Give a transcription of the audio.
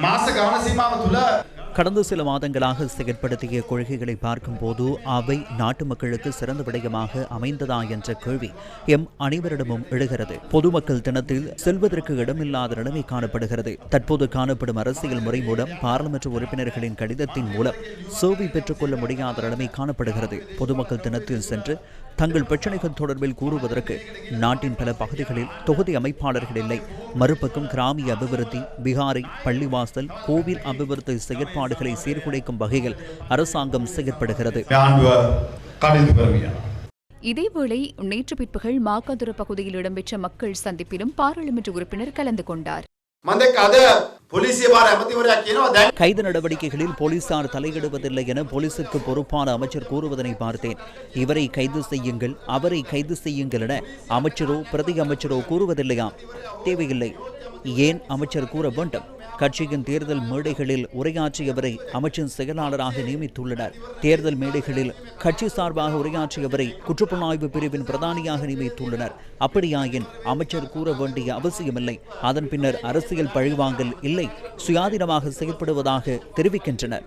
මාස ගාන සීමාව තුළ கடந்த சில மாதங்களாக செயற்படுத்திய கொள்கைகளை பார்க்கும்போது அவை நாட்டு மக்களுக்கு சிறந்த விடயமாக அமைந்ததா என்ற கேள்வி எம் அனைவரிடமும் எழுகிறது பொதுமக்கள் தினத்தில் செல்வதற்கு இடமில்லாத நிலைமை காணப்படுகிறது தற்போது காணப்படும் அரசியல் முறை மூலம் பாராளுமன்ற உறுப்பினர்களின் கடிதத்தின் மூலம் சேவை பெற்றுக்கொள்ள முடியாத நிலைமை காணப்படுகிறது பொதுமக்கள் தினத்தில் சென்று தங்கள் பிரச்சனைகள் தொடர்பில் கூறுவதற்கு நாட்டின் பல பகுதிகளில் தொகுதி அமைப்பாளர்கள் இல்லை மறுபக்கம் கிராமிய அபிவிருத்தி பீகாரை பள்ளிவாசல் கோவில் அபிவிருத்தி செயற்பாடுகளை சீர்குலைக்கும் வகையில் அரசாங்கம் செயற்படுகிறது. இதேவேளை நேற்று பிற்பகல் மாக்காதுர பகுதியில் இடம்பெற்ற மக்கள் சந்திப்பிலும் பாராளுமன்ற உறுப்பினர் கலந்து கொண்டார். கைது நடவடிக்கைகளில் போலீசார் தலையிடுவதில்லை என போலீசுக்கு பொறுப்பான அமைச்சர் கூறுவதனை பார்த்தேன். இவரை கைது செய்யுங்கள் அவரை கைது செய்யுங்கள் என அமைச்சரோ பிரதி அமைச்சரோ கூறுவதில்லையாம். தேவையில்லை. ஏன் அமைச்சர் கூற வேண்டும்? கட்சியின் தேர்தல் மேடைகளில் உரையாற்றியவரை அமைச்சின் செயலாளராக நியமித்துள்ளனர். தேர்தல் மேடைகளில் கட்சி சார்பாக உரையாற்றியவரை குற்றப்புலனாய்வு பிரிவின் பிரதானியாக நியமித்துள்ளனர். அப்படியாயின் அமைச்சர் கூற வேண்டிய அவசியமில்லை. அதன் பின்னர் அரசியல் பழிவாங்கல் இல்லை. சுயாதீனமாக செயல்படுவதாக தெரிவிக்கின்றனர்.